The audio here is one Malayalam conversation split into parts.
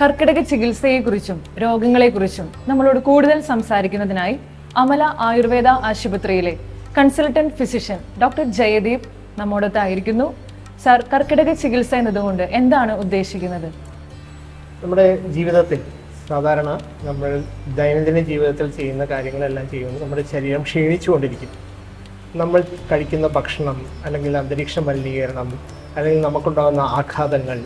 കർക്കിടക ചികിത്സയെക്കുറിച്ചും രോഗങ്ങളെക്കുറിച്ചും നമ്മളോട് കൂടുതൽ സംസാരിക്കുന്നതിനായി അമല ആയുർവേദ ആശുപത്രിയിലെ കൺസൾട്ടന്റ് ഫിസിഷ്യൻ ഡോക്ടർ ജയദീപ് നമ്മോടൊത്തായിരിക്കുന്നു. സാർ കർക്കിടക ചികിത്സ എന്നതുകൊണ്ട് എന്താണ് ഉദ്ദേശിക്കുന്നത്? നമ്മുടെ ജീവിതത്തിൽ സാധാരണ നമ്മൾ ദൈനംദിന ജീവിതത്തിൽ ചെയ്യുന്ന കാര്യങ്ങളെല്ലാം ചെയ്യുമ്പോൾ നമ്മുടെ ശരീരം ക്ഷീണിച്ചുകൊണ്ടിരിക്കും. നമ്മൾ കഴിക്കുന്ന ഭക്ഷണം അല്ലെങ്കിൽ അന്തരീക്ഷ മലിനീകരണം അല്ലെങ്കിൽ നമുക്കുണ്ടാകുന്ന ആഘാതങ്ങൾ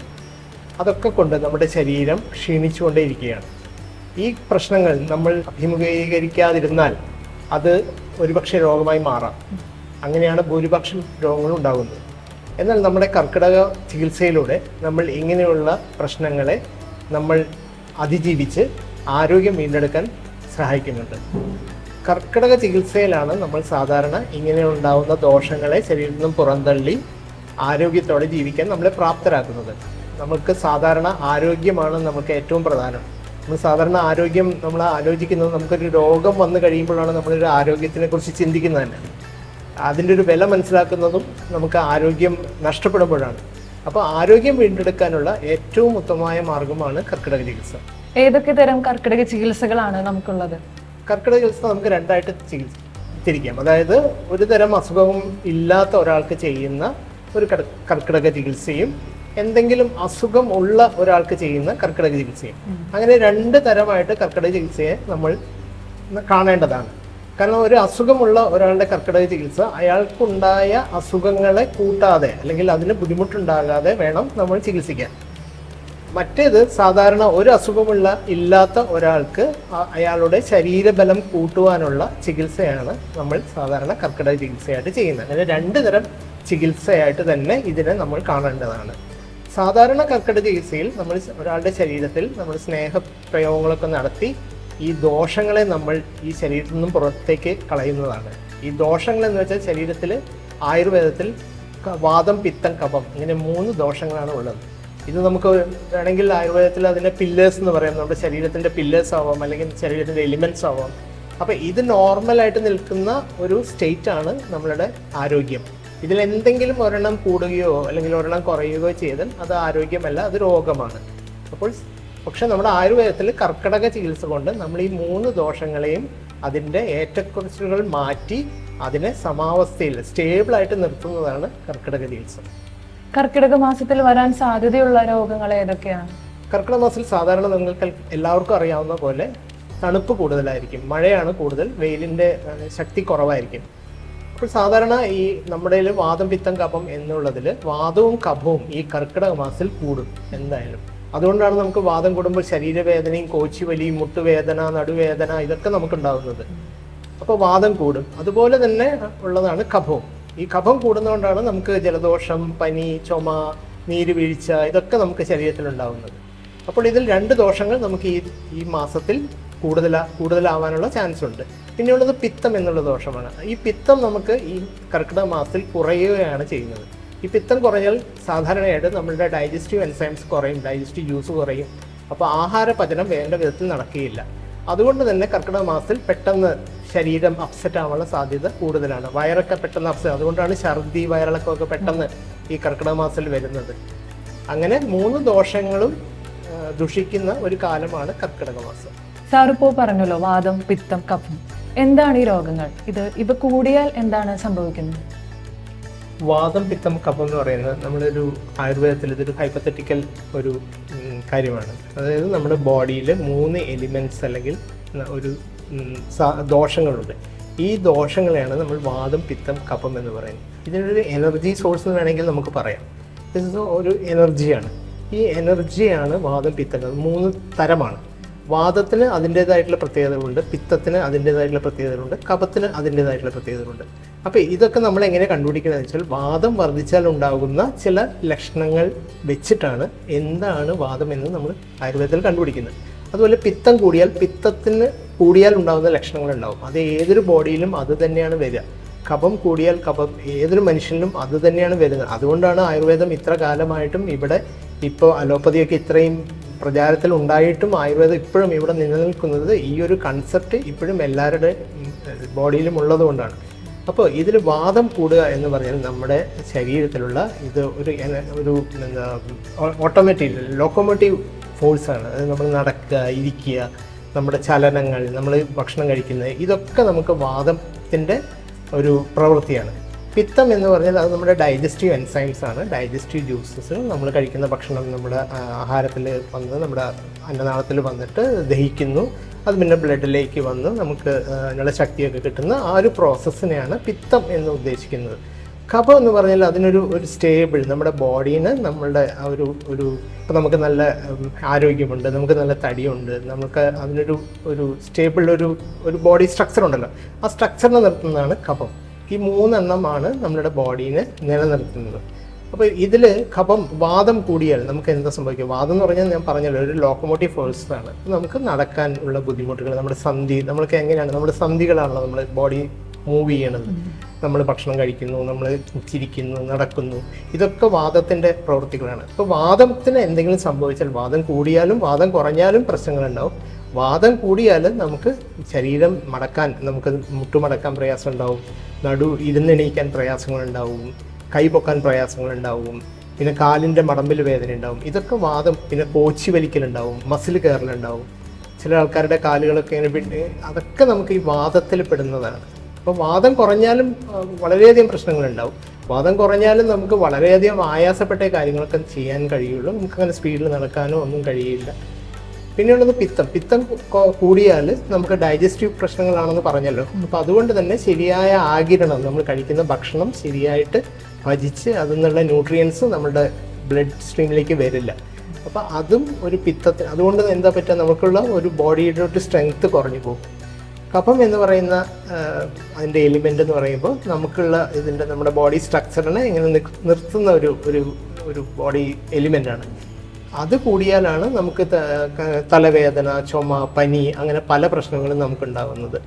അതൊക്കെ കൊണ്ട് നമ്മുടെ ശരീരം ക്ഷീണിച്ചുകൊണ്ടേയിരിക്കുകയാണ്. ഈ പ്രശ്നങ്ങൾ നമ്മൾ അഭിമുഖീകരിക്കാതിരുന്നാൽ അത് ഒരുപക്ഷെ രോഗമായി മാറാം. അങ്ങനെയാണ് ഭൂരിപക്ഷം രോഗങ്ങൾ ഉണ്ടാകുന്നത്. എന്നാൽ നമ്മുടെ കർക്കിടക ചികിത്സയിലൂടെ നമ്മൾ ഇങ്ങനെയുള്ള പ്രശ്നങ്ങളെ നമ്മൾ അതിജീവിച്ച് ആരോഗ്യം വീണ്ടെടുക്കാൻ സഹായിക്കുന്നുണ്ട്. കർക്കിടക ചികിത്സയിലാണ് നമ്മൾ സാധാരണ ഇങ്ങനെ ഉണ്ടാകുന്ന ദോഷങ്ങളെ ശരീരത്തിൽ നിന്നും പുറന്തള്ളി ആരോഗ്യത്തോടെ ജീവിക്കാൻ നമ്മളെ പ്രാപ്തരാക്കുന്നത്. നമുക്ക് സാധാരണ ആരോഗ്യമാണ് നമുക്ക് ഏറ്റവും പ്രധാനം. നമ്മൾ സാധാരണ ആരോഗ്യം നമ്മൾ ആലോചിക്കുന്നത് നമുക്കൊരു രോഗം വന്നു കഴിയുമ്പോഴാണ് നമ്മളൊരു ആരോഗ്യത്തിനെ കുറിച്ച് ചിന്തിക്കുന്നത് തന്നെ. അതിന്റെ ഒരു വില മനസ്സിലാക്കുന്നതും നമുക്ക് ആരോഗ്യം നഷ്ടപ്പെടുമ്പോഴാണ്. അപ്പോൾ ആരോഗ്യം വീണ്ടെടുക്കാനുള്ള ഏറ്റവും ഉത്തമമായ മാർഗമാണ് കർക്കിടക ചികിത്സ. ഏതൊക്കെ തരം കർക്കിടക ചികിത്സകളാണ് നമുക്കുള്ളത്? കർക്കിടക ചികിത്സ നമുക്ക് രണ്ടായിട്ട് ചികിത്സ തിരിക്കാം അതായത് ഒരു തരം അസുഖവും ഇല്ലാത്ത ഒരാൾക്ക് ചെയ്യുന്ന ഒരു കർ- കർക്കിടക ചികിത്സയും എന്തെങ്കിലും അസുഖം ഉള്ള ഒരാൾക്ക് ചെയ്യുന്ന കർക്കിടക ചികിത്സയും. അങ്ങനെ രണ്ട് തരമായിട്ട് കർക്കിടക ചികിത്സയെ നമ്മൾ കാണേണ്ടതാണ്. കാരണം ഒരു അസുഖമുള്ള ഒരാളുടെ കർക്കിടക ചികിത്സ അയാൾക്കുണ്ടായ അസുഖങ്ങളെ കൂട്ടാതെ അല്ലെങ്കിൽ അതിന് ബുദ്ധിമുട്ടുണ്ടാകാതെ വേണം നമ്മൾ ചികിത്സിക്കാൻ. മറ്റേത് സാധാരണ ഒരു അസുഖമുള്ള ഇല്ലാത്ത ഒരാൾക്ക് അയാളുടെ ശരീരബലം കൂട്ടുവാനുള്ള ചികിത്സയാണ് നമ്മൾ സാധാരണ കർക്കിടക ചികിത്സയായിട്ട് ചെയ്യുന്നത്. അങ്ങനെ രണ്ട് തരം ചികിത്സയായിട്ട് തന്നെ ഇതിനെ നമ്മൾ കാണേണ്ടതാണ്. സാധാരണ കർക്കിടക ചികിത്സയിൽ നമ്മൾ ഒരാളുടെ ശരീരത്തിൽ നമ്മൾ സ്നേഹപ്രയോഗങ്ങളൊക്കെ നടത്തി ഈ ദോഷങ്ങളെ നമ്മൾ ഈ ശരീരത്തിൽ നിന്നും പുറത്തേക്ക് കളയുന്നതാണ്. ഈ ദോഷങ്ങൾ എന്ന് വെച്ചാൽ ശരീരത്തിൽ ആയുർവേദത്തിൽ വാദം പിത്തം കഫം ഇങ്ങനെ മൂന്ന് ദോഷങ്ങളാണ് ഉള്ളത്. ഇത് നമുക്ക് വേണമെങ്കിൽ ആയുർവേദത്തിൽ അതിന്റെ പില്ലേഴ്സ് എന്ന് പറയാം. നമ്മുടെ ശരീരത്തിന്റെ പില്ലേഴ്സ് ആവാം അല്ലെങ്കിൽ ശരീരത്തിന്റെ എലിമെന്റ്സ് ആവാം. അപ്പോൾ ഇത് നോർമലായിട്ട് നിൽക്കുന്ന ഒരു സ്റ്റേറ്റാണ് നമ്മളുടെ ആരോഗ്യം. ഇതിൽ എന്തെങ്കിലും ഒരെണ്ണം കൂടുകയോ അല്ലെങ്കിൽ ഒരെണ്ണം കുറയുകയോ ചെയ്താൽ അത് ആരോഗ്യമല്ല അത് രോഗമാണ്. അപ്പോൾ പക്ഷെ നമ്മുടെ ആയുർവേദത്തിൽ കർക്കിടക ചികിത്സ കൊണ്ട് നമ്മൾ ഈ മൂന്ന് ദോഷങ്ങളെയും അതിന്റെ ഏറ്റക്കുറച്ചുകൾ മാറ്റി അതിനെ സമാവസ്ഥയിൽ സ്റ്റേബിളായിട്ട് നിർത്തുന്നതാണ് കർക്കിടക ചികിത്സ. കർക്കിടക മാസത്തിൽ വരാൻ സാധ്യതയുള്ള രോഗങ്ങൾ ഏതൊക്കെയാണ്? കർക്കിടക മാസത്തിൽ സാധാരണ നിങ്ങൾക്ക് എല്ലാവർക്കും അറിയാവുന്ന പോലെ തണുപ്പ് കൂടുതലായിരിക്കും മഴയാണ് കൂടുതൽ വെയിലിന്റെ ശക്തി കുറവായിരിക്കും. അപ്പോൾ സാധാരണ ഈ നമ്മുടെ വാദം പിത്തം കഫം എന്നുള്ളതിൽ വാദവും കഫവും ഈ കർക്കിടക മാസത്തിൽ കൂടും എന്തായാലും. അതുകൊണ്ടാണ് നമുക്ക് വാദം കൂടുമ്പോൾ ശരീരവേദനയും കോച്ചുവലിയും മുട്ടുവേദന നടുവേദന ഇതൊക്കെ നമുക്ക് ഉണ്ടാകുന്നത് അപ്പോൾ വാദം കൂടും. അതുപോലെ തന്നെ ഉള്ളതാണ് കഫവും ഈ കഫം കൂടുന്നതുകൊണ്ടാണ് നമുക്ക് ജലദോഷം പനി ചുമ നീര് വീഴ്ച ഇതൊക്കെ നമുക്ക് ശരീരത്തിൽ ഉണ്ടാകുന്നത് അപ്പോൾ ഇതിൽ രണ്ട് ദോഷങ്ങൾ നമുക്ക് ഈ ഈ മാസത്തിൽ കൂടുതൽ കൂടുതലാവാനുള്ള ചാൻസ് ഉണ്ട് പിന്നെയുള്ളത് പിത്തം എന്നുള്ള ദോഷമാണ്. ഈ പിത്തം നമുക്ക് ഈ കർക്കിടക മാസത്തിൽ കുറയുകയാണ് ചെയ്യുന്നത്. ഈ പിത്തം കുറഞ്ഞാൽ സാധാരണയായിട്ട് നമ്മളുടെ ഡൈജസ്റ്റീവ് എൻസൈംസ് കുറയും ഡൈജസ്റ്റീവ് ജ്യൂസ് കുറയും. അപ്പോൾ ആഹാര പചനം വേണ്ട വിധത്തിൽ നടക്കുകയില്ല. അതുകൊണ്ട് തന്നെ കർക്കിടക മാസത്തിൽ പെട്ടെന്ന് ശരീരം അപ്സെറ്റ് ആവാനുള്ള സാധ്യത കൂടുതലാണ്. വയറൊക്കെ പെട്ടെന്ന് അപ്സെറ്റ് അതുകൊണ്ടാണ് ഛർദി വയറിളക്കമൊക്കെ പെട്ടെന്ന് ഈ കർക്കിടക മാസത്തിൽ വരുന്നത്. അങ്ങനെ മൂന്ന് ദോഷങ്ങളും ദുഷിക്കുന്ന ഒരു കാലമാണ് കർക്കിടക മാസം. സാർ ഇപ്പോൾ പറഞ്ഞല്ലോ വാദം പിത്തം കഫം. എന്താണ് ഈ രോഗങ്ങൾ? ഇത് ഇവ കൂടിയാൽ എന്താണ് സംഭവിക്കുന്നത്? വാദം പിത്തം കഫം എന്ന് പറയുന്നത് നമ്മളൊരു ആയുർവേദത്തിൽ ഇതൊരു ഹൈപ്പത്തറ്റിക്കൽ ഒരു കാര്യമാണ്. അതായത് നമ്മുടെ ബോഡിയിൽ മൂന്ന് എലിമെന്റ്സ് അല്ലെങ്കിൽ ഒരു ദോഷങ്ങളുണ്ട്. ഈ ദോഷങ്ങളെയാണ് നമ്മൾ വാദം പിത്തം കഫം എന്ന് പറയുന്നത്. ഇതിനൊരു എനർജി സോഴ്സ് എന്ന് വേണമെങ്കിൽ നമുക്ക് പറയാം. ഒരു എനർജിയാണ് ഈ എനർജിയാണ് വാദം പിത്തം മൂന്ന് തരമാണ്. വാദത്തിന് അതിന്റേതായിട്ടുള്ള പ്രത്യേകതകളുണ്ട് പിത്തത്തിന് അതിന്റേതായിട്ടുള്ള പ്രത്യേകതകളുണ്ട് കപത്തിന് അതിന്റേതായിട്ടുള്ള പ്രത്യേകതകളുണ്ട്. അപ്പോൾ ഇതൊക്കെ നമ്മൾ എങ്ങനെ കണ്ടുപിടിക്കണമെന്ന് വെച്ചാൽ വാദം വർദ്ധിച്ചാൽ ഉണ്ടാകുന്ന ചില ലക്ഷണങ്ങൾ വെച്ചിട്ടാണ് എന്താണ് വാദം എന്ന് നമ്മൾ ആയുർവേദത്തിൽ കണ്ടുപിടിക്കുന്നത്. അതുപോലെ പിത്തം കൂടിയാൽ പിത്തത്തിന് കൂടിയാൽ ഉണ്ടാകുന്ന ലക്ഷണങ്ങൾ ഉണ്ടാകും. അത് ഏതൊരു ബോഡിയിലും അത് തന്നെയാണ് വരിക. കപം കൂടിയാൽ കപം ഏതൊരു മനുഷ്യനിലും അത് തന്നെയാണ് വരുന്നത്. അതുകൊണ്ടാണ് ആയുർവേദം ഇത്ര കാലമായിട്ടും ഇവിടെ ഇപ്പോൾ അലോപ്പതിയൊക്കെ ഇത്രയും പ്രചാരത്തിൽ ഉണ്ടായിട്ടും ആയുർവേദം ഇപ്പോഴും ഇവിടെ നിലനിൽക്കുന്നത് ഈ ഒരു കൺസെപ്റ്റ് ഇപ്പോഴും എല്ലാവരുടെ ബോഡിയിലും ഉള്ളതുകൊണ്ടാണ്. അപ്പോൾ ഇതിൽ വാദം കൂടുക എന്ന് പറഞ്ഞാൽ നമ്മുടെ ശരീരത്തിലുള്ള ഇത് ഒരു ഒരു ഓട്ടോമാറ്റീവ് ലോക്കോമോട്ടീവ് ഫോഴ്സാണ് അതായത് നമ്മൾ നടക്കുക ഇരിക്കുക നമ്മുടെ ചലനങ്ങൾ നമ്മൾ ഭക്ഷണം കഴിക്കുന്നത് ഇതൊക്കെ നമുക്ക് വാദത്തിന്റെ ഒരു പ്രവൃത്തിയാണ്. പിത്തം എന്ന് പറഞ്ഞാൽ അത് നമ്മുടെ ഡൈജസ്റ്റീവ് എൻസൈംസ് ആണ്. ഡൈജസ്റ്റീവ് ജ്യൂസസ് നമ്മൾ കഴിക്കുന്ന ഭക്ഷണം നമ്മുടെ ആഹാരത്തിൽ വന്ന് നമ്മുടെ അന്നനാളത്തിൽ വന്നിട്ട് ദഹിക്കുന്നു. അത് പിന്നെ ബ്ലഡിലേക്ക് വന്ന് നമുക്ക് അതിനുള്ള ശക്തിയൊക്കെ കിട്ടുന്ന ആ ഒരു പ്രോസസ്സിനെയാണ് പിത്തം എന്ന് ഉദ്ദേശിക്കുന്നത്. കഫം എന്ന് പറഞ്ഞാൽ അതിനൊരു ഒരു സ്റ്റേബിൾ നമ്മുടെ ബോഡീന് നമ്മളുടെ ഒരു ഒരു ഇപ്പം നമുക്ക് നല്ല ആരോഗ്യമുണ്ട് നമുക്ക് നല്ല തടിയുണ്ട് നമുക്ക് അതിനൊരു ഒരു സ്റ്റേബിൾ ഒരു ഒരു ബോഡി സ്ട്രക്ചർ ഉണ്ടല്ലോ. ആ സ്ട്രക്ചറിനെ നിർത്തുന്നതാണ് കഫം. ഈ മൂന്നെണ്ണമാണ് നമ്മുടെ ബോഡീനെ നിലനിർത്തുന്നത്. അപ്പോൾ ഇതിൽ കഫം വാദം കൂടിയാൽ നമുക്ക് എന്താ സംഭവിക്കുക? വാദം എന്ന് പറഞ്ഞാൽ ഞാൻ പറഞ്ഞല്ലോ ഒരു ലോക്കോമോട്ടീവ് ഫോഴ്സ് ആണ്. നമുക്ക് നടക്കാൻ ഉള്ള ബുദ്ധിമുട്ടുകൾ നമ്മുടെ സന്ധി നമ്മൾക്ക് എങ്ങനെയാണ് നമ്മുടെ സന്ധികളാണല്ലോ നമ്മൾ ബോഡി മൂവ് ചെയ്യണത്. നമ്മൾ ഭക്ഷണം കഴിക്കുന്നു നമ്മൾ ചിരിക്കുന്നു നടക്കുന്നു. ഇതൊക്കെ വാദത്തിന്റെ പ്രവൃത്തികളാണ്. അപ്പോൾ വാദത്തിന് എന്തെങ്കിലും സംഭവിച്ചാൽ വാദം കൂടിയാലും വാദം കുറഞ്ഞാലും പ്രശ്നങ്ങളുണ്ടാവും. വാദം കൂടിയാൽ നമുക്ക് ശരീരം മടക്കാൻ നമുക്ക് മുട്ടുമടക്കാൻ പ്രയാസം ഉണ്ടാവും നടു ഇരുന്നെണീക്കാൻ പ്രയാസങ്ങളുണ്ടാവും. കൈ പൊക്കാൻ പ്രയാസങ്ങളുണ്ടാവും. പിന്നെ കാലിന്റെ മടമ്പിൽ വേദന ഉണ്ടാവും ഇതൊക്കെ വാദം പിന്നെ കോച്ചി വലിക്കലുണ്ടാവും മസിൽ കയറലുണ്ടാവും. ചില ആൾക്കാരുടെ കാലുകളൊക്കെ ഇങ്ങനെ വിട്ട് അതൊക്കെ നമുക്ക് ഈ വാദത്തിൽ പെടുന്നതാണ്. അപ്പോൾ വാദം കുറഞ്ഞാലും വളരെയധികം പ്രശ്നങ്ങളുണ്ടാവും. വാദം കുറഞ്ഞാലും നമുക്ക് വളരെയധികം ആയാസപ്പെട്ട കാര്യങ്ങളൊക്കെ ചെയ്യാൻ കഴിയുള്ളൂ. നമുക്ക് അങ്ങനെ സ്പീഡിൽ നടക്കാനോ ഒന്നും കഴിയില്ല. പിന്നെയുള്ളത് പിത്തം. പിത്തം കൂടിയാൽ നമുക്ക് ഡൈജസ്റ്റീവ് പ്രശ്നങ്ങളാണെന്ന് പറഞ്ഞല്ലോ. അപ്പോൾ അതുകൊണ്ട് തന്നെ ശരിയായ ആകിരണം നമ്മൾ കഴിക്കുന്ന ഭക്ഷണം ശരിയായിട്ട് ഭജിച്ച് അതിൽ നിന്നുള്ള ന്യൂട്രിയൻസ് നമ്മുടെ ബ്ലഡ് സ്ട്രീമിലേക്ക് വരില്ല. അപ്പോൾ അതും ഒരു പിത്തത്തിന് അതുകൊണ്ട് എന്താ പറ്റുക? നമുക്കുള്ള ഒരു ബോഡിയുടെ സ്ട്രെങ്ത് കുറഞ്ഞു പോകും. കഫം എന്ന് പറയുന്ന അതിന്റെ എലിമെന്റ് എന്ന് പറയുമ്പോൾ നമുക്കുള്ള ഇതിന്റെ നമ്മുടെ ബോഡി സ്ട്രക്ചറിനെ ഇങ്ങനെ നിർത്തുന്ന ഒരു ഒരു ഒരു ബോഡി എലിമെന്റാണ് അത് കൂടിയാലാണ് നമുക്ക് തലവേദന ചുമ പനി അങ്ങനെ പല പ്രശ്നങ്ങളും നമുക്ക് ഉണ്ടാകുന്നത്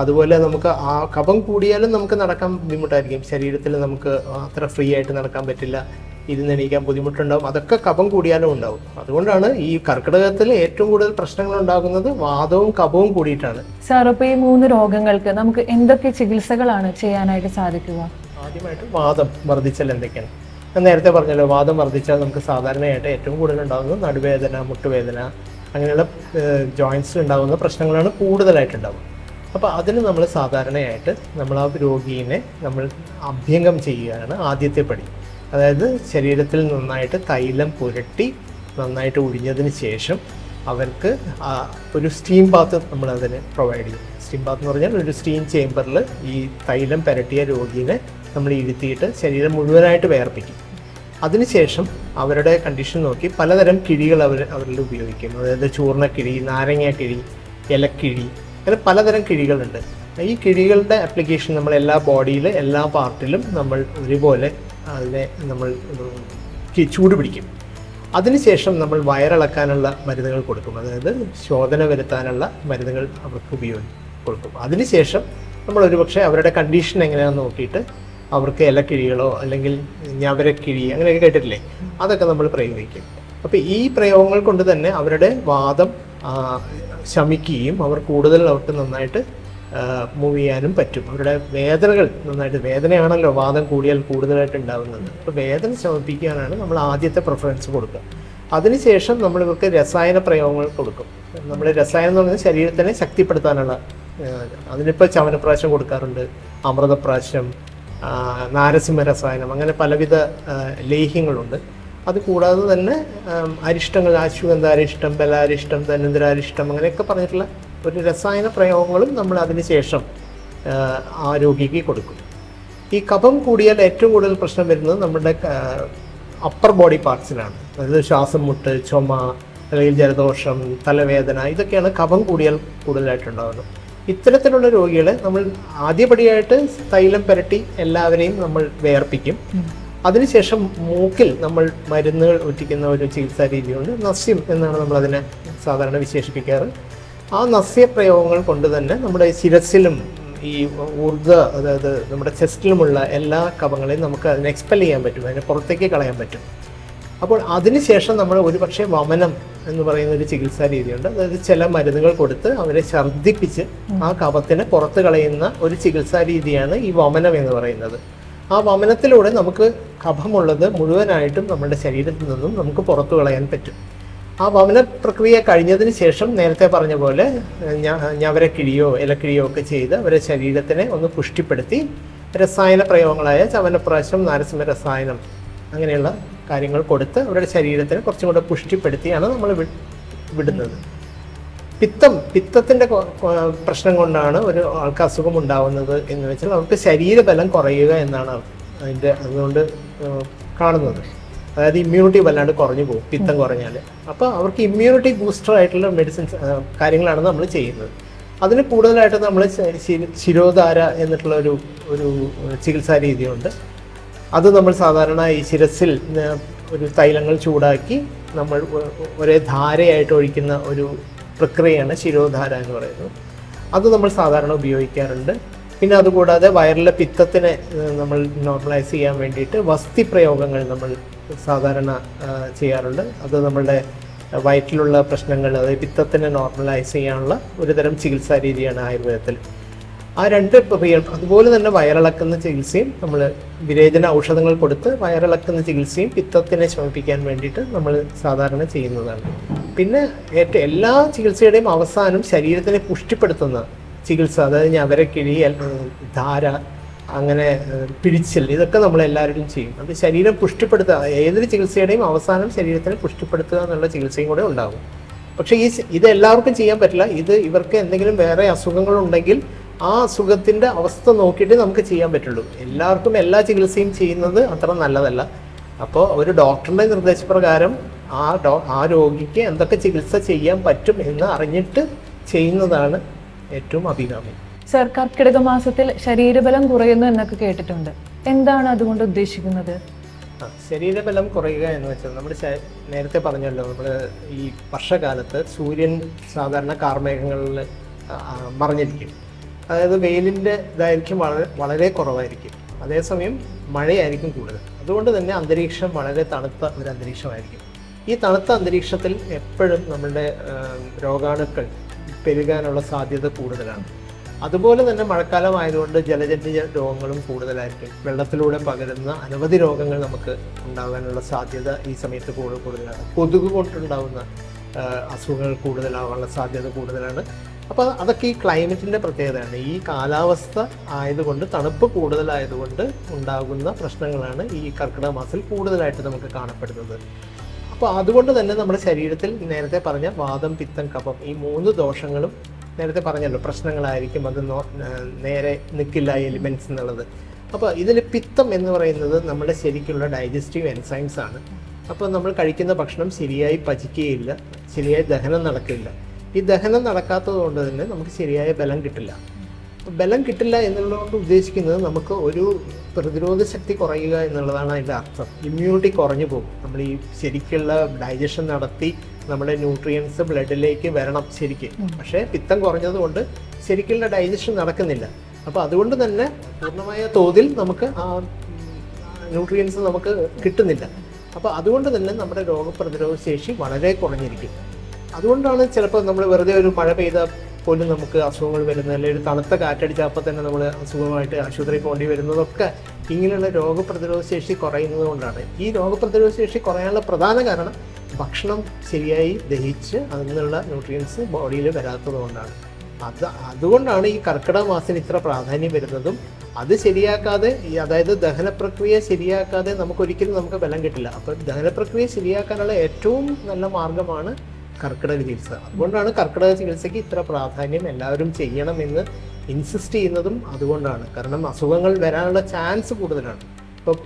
അതുപോലെ നമുക്ക് ആ കഫം കൂടിയാലും നമുക്ക് നടക്കാൻ ബുദ്ധിമുട്ടായിരിക്കും. ശരീരത്തിൽ നമുക്ക് അത്ര ഫ്രീ ആയിട്ട് നടക്കാൻ പറ്റില്ല. ഇരുന്നെണീക്കാൻ ബുദ്ധിമുട്ടുണ്ടാവും. അതൊക്കെ കഫം കൂടിയാലും ഉണ്ടാവും. അതുകൊണ്ടാണ് ഈ കർക്കിടകത്തിൽ ഏറ്റവും കൂടുതൽ പ്രശ്നങ്ങൾ ഉണ്ടാകുന്നത് വാദവും കഫവും കൂടിയിട്ടാണ്. സാർ അപ്പോൾ ഈ മൂന്ന് രോഗങ്ങൾക്ക് നമുക്ക് എന്തൊക്കെ ചികിത്സകളാണ് ചെയ്യാനായിട്ട് സാധിക്കുക? ആദ്യമായിട്ട് വാദം വർദ്ധിച്ചാൽ എന്തൊക്കെയാണ്? നേരത്തെ പറഞ്ഞല്ലോ വാദം വർദ്ധിച്ചാൽ നമുക്ക് സാധാരണയായിട്ട് ഏറ്റവും കൂടുതൽ ഉണ്ടാകുന്നത് നടുവേദന മുട്ടുവേദന അങ്ങനെയുള്ള ജോയിൻസ് ഉണ്ടാകുന്ന പ്രശ്നങ്ങളാണ് കൂടുതലായിട്ട് ഉണ്ടാകുന്നത് അപ്പോൾ അതിന് നമ്മൾ സാധാരണയായിട്ട് നമ്മൾ ആ രോഗീനെ നമ്മൾ അഭ്യംഗം ചെയ്യുകയാണ് ആദ്യത്തെ പടി. അതായത് ശരീരത്തിൽ നന്നായിട്ട് തൈലം പുരട്ടി നന്നായിട്ട് ഒഴിഞ്ഞതിന് ശേഷം അവർക്ക് ഒരു സ്റ്റീം ബാത്ത് നമ്മൾ അതിന് പ്രൊവൈഡ് ചെയ്യും. സ്റ്റീം ബാത്ത് എന്ന് പറഞ്ഞാൽ ഒരു സ്റ്റീം ചേമ്പറിൽ ഈ തൈലം പുരട്ടിയ രോഗീനെ നമ്മൾ ഇരുത്തിയിട്ട് ശരീരം മുഴുവനായിട്ട് വേർപ്പിക്കും അതിനുശേഷം അവരുടെ കണ്ടീഷൻ നോക്കി പലതരം കിഴികൾ അവർ അവരിൽ ഉപയോഗിക്കും അതായത് ചൂർണക്കിഴി നാരങ്ങ കിഴി ഇലക്കിഴി അങ്ങനെ പലതരം കിഴികളുണ്ട്. ഈ കിഴികളുടെ അപ്ലിക്കേഷൻ നമ്മൾ എല്ലാ ബോഡിയിൽ എല്ലാ പാർട്ടിലും നമ്മൾ ഒരുപോലെ അതിനെ നമ്മൾ ചൂട് പിടിക്കും. അതിനുശേഷം നമ്മൾ വയറിളക്കാനുള്ള മരുന്നുകൾ കൊടുക്കും. അതായത് ശോധന വരുത്താനുള്ള മരുന്നുകൾ അവർക്ക് ഉപയോഗിക്കും കൊടുക്കും. അതിനുശേഷം നമ്മൾ ഒരുപക്ഷെ അവരുടെ കണ്ടീഷൻ എങ്ങനെയാണെന്ന് നോക്കിയിട്ട് അവർക്ക് ഇലക്കിഴികളോ അല്ലെങ്കിൽ ഞവരക്കിഴി അങ്ങനെയൊക്കെ കേട്ടിട്ടില്ലേ? അതൊക്കെ നമ്മൾ പ്രയോഗിക്കും. അപ്പോൾ ഈ പ്രയോഗങ്ങൾ കൊണ്ട് തന്നെ അവരുടെ വാദം ശമിക്കുകയും അവർ കൂടുതൽ അവർക്ക് നന്നായിട്ട് മൂവ് ചെയ്യാനും പറ്റും. അവരുടെ വേദനകൾ നന്നായിട്ട് വേദനയാണല്ലോ വാദം കൂടിയാൽ കൂടുതലായിട്ട് ഉണ്ടാകുന്നത് അപ്പോൾ വേദന ശമിപ്പിക്കാനാണ് നമ്മൾ ആദ്യത്തെ പ്രിഫറൻസ് കൊടുക്കുക. അതിനുശേഷം നമ്മൾ ഇവർക്ക് രസായന പ്രയോഗങ്ങൾ കൊടുക്കും. നമ്മൾ രസായനം എന്ന് പറഞ്ഞാൽ ശരീരത്തിനെ ശക്തിപ്പെടുത്താനുള്ള അതിനിപ്പോൾ ചവനപ്രാശം കൊടുക്കാറുണ്ട് അമൃതപ്രാശം നാരസിംഹ രസായനം അങ്ങനെ പലവിധ ലേഹ്യങ്ങളുണ്ട്. അത് കൂടാതെ തന്നെ അരിഷ്ടങ്ങൾ അശ്വഗന്ധാരിഷ്ടം ബലാരിഷ്ടം ധനന്തരാരിഷ്ടം അങ്ങനെയൊക്കെ പറഞ്ഞിട്ടുള്ള ഒരു രസായന പ്രയോഗങ്ങളും നമ്മൾ അതിന് ശേഷം ആ, ആ രോഗിക്ക് കൊടുക്കും. ഈ കഫം കൂടിയാൽ ഏറ്റവും കൂടുതൽ പ്രശ്നം വരുന്നത് നമ്മുടെ അപ്പർ ബോഡി പാർട്സിലാണ് അതായത് ശ്വാസം മുട്ട് ചുമ അല്ലെങ്കിൽ ജലദോഷം തലവേദന ഇതൊക്കെയാണ് കഫം കൂടിയാൽ കൂടുതലായിട്ടുണ്ടാകുന്നത് ഇത്തരത്തിലുള്ള രോഗികളെ നമ്മൾ ആദ്യപടിയായിട്ട് തൈലം പുരട്ടി എല്ലാവരെയും നമ്മൾ വേർപ്പിക്കും. അതിനുശേഷം മൂക്കിൽ നമ്മൾ മരുന്നുകൾ ഒറ്റിക്കുന്ന ഒരു ചികിത്സാ രീതിയുണ്ട്. നസ്യം എന്നാണ് നമ്മൾ അതിനെ സാധാരണ വിശേഷിപ്പിക്കാറ്. ആ നസ്യ പ്രയോഗങ്ങൾ കൊണ്ട് തന്നെ നമ്മുടെ ശിരസിലും ഈ ഊർജ അതായത് നമ്മുടെ ചെസ്റ്റിലുമുള്ള എല്ലാ കവങ്ങളെയും നമുക്ക് അതിനെ എക്സ്പെൽ ചെയ്യാൻ പറ്റും. അതിനെ പുറത്തേക്ക് കളയാൻ പറ്റും. അപ്പോൾ അതിനുശേഷം നമ്മൾ ഒരുപക്ഷെ വമനം എന്ന് പറയുന്ന ഒരു ചികിത്സാ രീതിയുണ്ട്. അതായത് ചില മരുന്നുകൾ കൊടുത്ത് അവരെ ഛർദ്ദിപ്പിച്ച് ആ കഫത്തിനെ പുറത്ത് കളയുന്ന ഒരു ചികിത്സാ രീതിയാണ് ഈ വമനം എന്ന് പറയുന്നത്. ആ വമനത്തിലൂടെ നമുക്ക് കഫമുള്ളത് മുഴുവനായിട്ടും നമ്മുടെ ശരീരത്തിൽ നിന്നും നമുക്ക് പുറത്തു കളയാൻ പറ്റും. ആ വമന പ്രക്രിയ കഴിഞ്ഞതിന് ശേഷം നേരത്തെ പറഞ്ഞ പോലെ ഞവരക്കിഴിയോ ഇലക്കിഴിയോ ഒക്കെ ചെയ്ത് അവരെ ശരീരത്തിനെ ഒന്ന് പുഷ്ടിപ്പെടുത്തി. രസായന പ്രയോഗങ്ങളായ ചവനപ്രാശം നാരസിംഹ രസായനം അങ്ങനെയുള്ള കാര്യങ്ങൾ കൊടുത്ത് അവരുടെ ശരീരത്തിന് കുറച്ചും കൂടെ പുഷ്ടിപ്പെടുത്തിയാണ് നമ്മൾ വിടുന്നത്. പിത്തം കൊ- പ്രശ്നം കൊണ്ടാണ് ഒരു ആൾക്ക് അസുഖം ഉണ്ടാവുന്നത് എന്ന് വെച്ചാൽ അവർക്ക് ശരീരബലം കുറയുക എന്നാണ് അതിന്റെ അതുകൊണ്ട് കാണുന്നത്. അതായത് ഇമ്മ്യൂണിറ്റി വല്ലാണ്ട് കുറഞ്ഞു പോകും പിത്തം കുറഞ്ഞാൽ അപ്പോൾ അവർക്ക് ഇമ്മ്യൂണിറ്റി ബൂസ്റ്റർ ആയിട്ടുള്ള മെഡിസിൻസ് കാര്യങ്ങളാണ് നമ്മൾ ചെയ്യുന്നത്. അതിന് കൂടുതലായിട്ട് നമ്മൾ ശിരോധാര എന്നിട്ടുള്ള ഒരു ഒരു ചികിത്സാ രീതിയുണ്ട്. അത് നമ്മൾ സാധാരണ ഈ ശിരസിൽ ഒരു തൈലങ്ങൾ ചൂടാക്കി നമ്മൾ ഒരേ ധാരയായിട്ട് ഒഴിക്കുന്ന ഒരു പ്രക്രിയയാണ് ശിരോധാര എന്ന് പറയുന്നത്. അത് നമ്മൾ സാധാരണ ഉപയോഗിക്കാറുണ്ട്. പിന്നെ അതുകൂടാതെ വയറിലെ പിത്തത്തിനെ നമ്മൾ നോർമലൈസ് ചെയ്യാൻ വേണ്ടിയിട്ട് വസ്തി പ്രയോഗങ്ങൾ നമ്മൾ സാധാരണ ചെയ്യാറുണ്ട്. അത് നമ്മളുടെ വയറ്റിലുള്ള പ്രശ്നങ്ങൾ അതായത് പിത്തത്തിനെ നോർമലൈസ് ചെയ്യാനുള്ള ഒരുതരം ചികിത്സാ രീതിയാണ് ആയുർവേദത്തിൽ ആ രണ്ട് പ്രക്രിയ അതുപോലെ തന്നെ വയറിളക്കുന്ന ചികിത്സയും നമ്മൾ വിരേചന ഔഷധങ്ങൾ കൊടുത്ത് വയറിളക്കുന്ന ചികിത്സയും പിത്തത്തിനെ ശമിപ്പിക്കാൻ വേണ്ടിയിട്ട് നമ്മൾ സാധാരണ ചെയ്യുന്നതാണ്. പിന്നെ ഏറ്റവും എല്ലാ ചികിത്സയുടെയും അവസാനം ശരീരത്തിനെ പുഷ്ടിപ്പെടുത്തുന്ന ചികിത്സ അതായത് ഞവരക്കിഴി ധാര അങ്ങനെ പിടിച്ചൽ ഇതൊക്കെ നമ്മൾ എല്ലാവരും ചെയ്യും. അത് ശരീരം പുഷ്ടിപ്പെടുത്തുക ഏതൊരു ചികിത്സയുടെയും അവസാനം ശരീരത്തിനെ പുഷ്ടിപ്പെടുത്തുക എന്നുള്ള ചികിത്സയും കൂടെ ഉണ്ടാകും. പക്ഷേ ഈ ഇത് എല്ലാവർക്കും ചെയ്യാൻ പറ്റില്ല. ഇത് ഇവർക്ക് എന്തെങ്കിലും വേറെ അസുഖങ്ങളുണ്ടെങ്കിൽ ആ സുഖത്തിന്റെ അവസ്ഥ നോക്കിയിട്ട് നമുക്ക് ചെയ്യാൻ പറ്റുള്ളൂ. എല്ലാവർക്കും എല്ലാ ചികിത്സയും ചെയ്യുന്നത് അത്ര നല്ലതല്ല. അപ്പോൾ ഒരു ഡോക്ടറിന്റെ നിർദ്ദേശപ്രകാരം ആ ഡോ ആ രോഗിക്ക് എന്തൊക്കെ ചികിത്സ ചെയ്യാൻ പറ്റും എന്ന് അറിഞ്ഞിട്ട് ചെയ്യുന്നതാണ് ഏറ്റവും അഭികാമ്യം. സർ കർക്കിടക മാസത്തിൽ ശരീരബലം കുറയുന്നു എന്നൊക്കെ കേട്ടിട്ടുണ്ട്. എന്താണ് അതുകൊണ്ട് ഉദ്ദേശിക്കുന്നത്? ശരീരബലം കുറയുക എന്ന് വെച്ചാൽ നമ്മൾ നേരത്തെ പറഞ്ഞല്ലോ നമ്മൾ ഈ വർഷകാലത്ത് സൂര്യൻ സാധാരണ കാർമേഘങ്ങളിൽ മറഞ്ഞിരിക്കും. അതായത് വെയിലിന്റെ ദൈർഘ്യം വളരെ വളരെ കുറവായിരിക്കും. അതേസമയം മഴയായിരിക്കും കൂടുതൽ. അതുകൊണ്ട് തന്നെ അന്തരീക്ഷം വളരെ തണുത്ത ഒരു അന്തരീക്ഷമായിരിക്കും. ഈ തണുത്ത അന്തരീക്ഷത്തിൽ എപ്പോഴും നമ്മളുടെ ആ, രോഗാണുക്കൾ പെരുകാനുള്ള സാധ്യത കൂടുതലാണ്. അതുപോലെ തന്നെ മഴക്കാലമായതുകൊണ്ട് ജലജന്യ രോഗങ്ങളും കൂടുതലായിരിക്കും. വെള്ളത്തിലൂടെ പകരുന്ന അനവധി രോഗങ്ങൾ നമുക്ക് ഉണ്ടാകാനുള്ള സാധ്യത ഈ സമയത്ത് കൂടുതൽ കൂടുതലാണ്. കൊതുക് കൊണ്ടുണ്ടാകുന്ന അസുഖങ്ങൾ കൂടുതലാവാനുള്ള സാധ്യത കൂടുതലാണ്. അപ്പോൾ അതൊക്കെ ഈ ക്ലൈമറ്റിന്റെ പ്രത്യേകതയാണ്. ഈ കാലാവസ്ഥ ആയതുകൊണ്ട് തണുപ്പ് കൂടുതലായതുകൊണ്ട് ഉണ്ടാകുന്ന പ്രശ്നങ്ങളാണ് ഈ കർക്കിടക മാസത്തിൽ കൂടുതലായിട്ട് നമുക്ക് കാണപ്പെടുന്നത്. അപ്പോൾ അതുകൊണ്ട് തന്നെ നമ്മുടെ ശരീരത്തിൽ നേരത്തെ പറഞ്ഞ വാദം പിത്തം കഫം ഈ മൂന്ന് ദോഷങ്ങളും നേരത്തെ പറഞ്ഞല്ലോ പ്രശ്നങ്ങളായിരിക്കും. അത് നേരെ നിൽക്കില്ല എലിമെന്റ്സ് എന്നുള്ളത്. അപ്പോൾ ഇതിൽ പിത്തം എന്ന് പറയുന്നത് നമ്മുടെ ശരിക്കുള്ള ഡൈജസ്റ്റീവ് എൻസൈംസ് ആണ്. അപ്പോൾ നമ്മൾ കഴിക്കുന്ന ഭക്ഷണം ശരിയായി പചിക്കുകയില്ല ശരിയായി ദഹനം നടക്കില്ല. ഈ ദഹനം നടക്കാത്തത് കൊണ്ട് തന്നെ നമുക്ക് ശരിയായ ബലം കിട്ടില്ല. ബലം കിട്ടില്ല എന്നുള്ളതുകൊണ്ട് ഉദ്ദേശിക്കുന്നത് നമുക്ക് ഒരു പ്രതിരോധ ശക്തി കുറയുക എന്നുള്ളതാണ് അതിന്റെ അർത്ഥം. ഇമ്മ്യൂണിറ്റി കുറഞ്ഞു പോകും. നമ്മൾ ഈ ശരിക്കുള്ള ഡൈജഷൻ നടത്തി നമ്മുടെ ന്യൂട്രിയൻസ് ബ്ലഡിലേക്ക് വരണം ശരിക്ക്. പക്ഷേ പിത്തം കുറഞ്ഞതുകൊണ്ട് ശരിക്കുള്ള ഡൈജഷൻ നടക്കുന്നില്ല. അപ്പോൾ അതുകൊണ്ട് തന്നെ പൂർണമായ തോതിൽ നമുക്ക് ആ ന്യൂട്രിയൻസ് നമുക്ക് കിട്ടുന്നില്ല. അപ്പോൾ അതുകൊണ്ട് തന്നെ നമ്മുടെ രോഗപ്രതിരോധ ശേഷി വളരെ കുറഞ്ഞിരിക്കും. അതുകൊണ്ടാണ് ചിലപ്പോൾ നമ്മൾ വെറുതെ ഒരു മഴ പെയ്താൽ പോലും നമുക്ക് അസുഖങ്ങൾ വരുന്നത് അല്ലെങ്കിൽ ഒരു തണുത്ത കാറ്റടിച്ചാൽ അപ്പോൾ തന്നെ നമ്മൾ അസുഖമായിട്ട് ആശുപത്രിയിൽ പോകേണ്ടി വരുന്നതൊക്കെ ഇങ്ങനെയുള്ള രോഗപ്രതിരോധ ശേഷി കുറയുന്നത് കൊണ്ടാണ്. ഈ രോഗപ്രതിരോധ ശേഷി കുറയാനുള്ള പ്രധാന കാരണം ഭക്ഷണം ശരിയായി ദഹിച്ച് അതിനുള്ള ന്യൂട്രിയൻസ് ബോഡിയിൽ വരാത്തത് കൊണ്ടാണ്. അത് അതുകൊണ്ടാണ് ഈ കർക്കിടക മാസത്തിന് ഇത്ര പ്രാധാന്യം വരുന്നതും. അത് ശരിയാക്കാതെ ഈ അതായത് ദഹന പ്രക്രിയ ശരിയാക്കാതെ നമുക്കൊരിക്കലും നമുക്ക് ബലം കിട്ടില്ല. അപ്പോൾ ദഹന പ്രക്രിയ ശരിയാക്കാനുള്ള ഏറ്റവും നല്ല മാർഗമാണ് കർക്കിടക ചികിത്സ. അതുകൊണ്ടാണ് കർക്കിടക ചികിത്സയ്ക്ക് ഇത്ര പ്രാധാന്യം എല്ലാവരും ചെയ്യണമെന്ന് ഇൻസിസ്റ്റ് ചെയ്യുന്നതും അതുകൊണ്ടാണ്. കാരണം അസുഖങ്ങൾ വരാനുള്ള ചാൻസ് കൂടുതലാണ്. ഇപ്പോൾ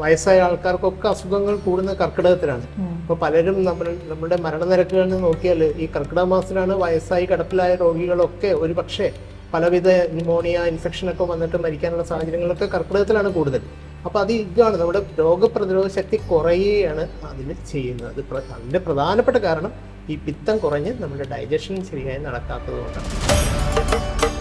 വയസ്സായ ആൾക്കാർക്കൊക്കെ അസുഖങ്ങൾ കൂടുന്ന കർക്കിടകത്തിലാണ്. ഇപ്പോൾ പലരും നമ്മൾ നമ്മുടെ മരണനിരക്കുകളിൽ നോക്കിയാൽ ഈ കർക്കിടക മാസത്തിലാണ് വയസ്സായി കിടപ്പിലായ രോഗികളൊക്കെ ഒരു പക്ഷേ പലവിധ ന്യൂമോണിയ ഇൻഫെക്ഷനൊക്കെ വന്നിട്ട് മരിക്കാനുള്ള സാഹചര്യങ്ങളൊക്കെ കർക്കിടകത്തിലാണ് കൂടുതൽ. അപ്പോൾ അത് ഇതാണ് നമ്മുടെ രോഗപ്രതിരോധ ശക്തി കുറയുകയാണ് അതിന് ചെയ്യുന്നത്. അത് പ്ര- അതിന്റെ പ്രധാനപ്പെട്ട കാരണം ഈ പിത്തം കുറഞ്ഞ് നമ്മുടെ ഡൈജഷൻ ശരിയായി നടക്കാത്തത് കൊണ്ടാണ്.